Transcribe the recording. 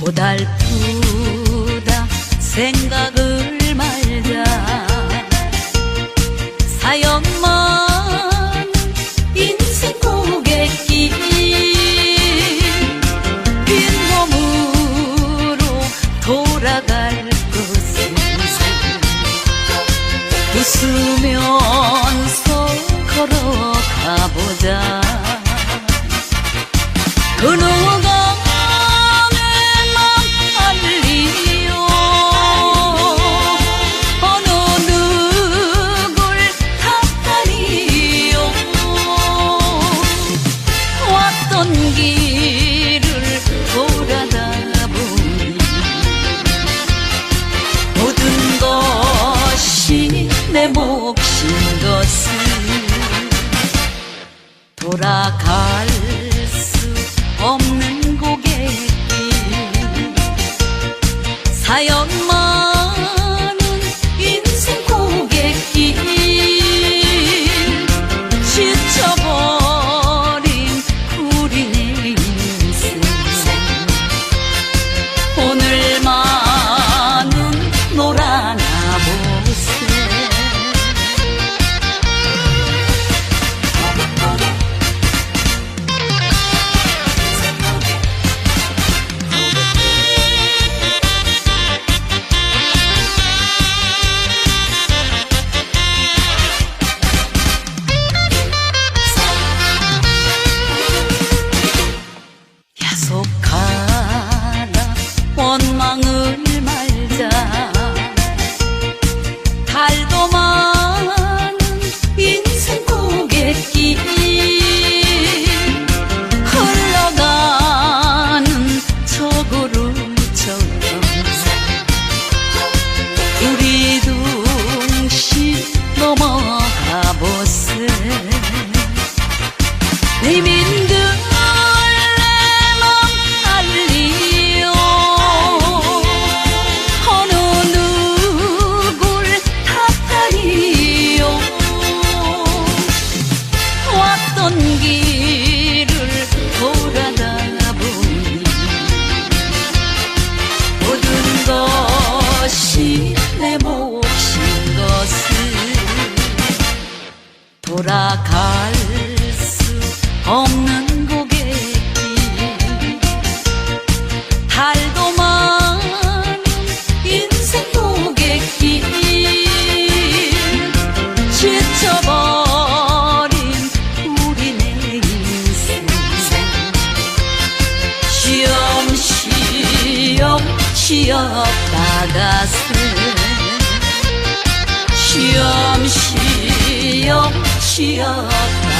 고달프다 생각을 말자. 사연만 인생 고갯길 빈몸으로 돌아갈 것은 웃으면서 걸어가보자. 그누 내 몫인 것을 돌아갈 수 없는 고갯길 사연 많은 인생 고갯길 지쳐버린 우리네 인생. 오늘 내 몫인 것을 돌아갈 수 없는 고갯길. 달도 많은 인생 고갯길. 지쳐버린 우리네 인생. 쉬엄쉬엄 쉬었다가세 쉬엄쉬엄 쉬었다가세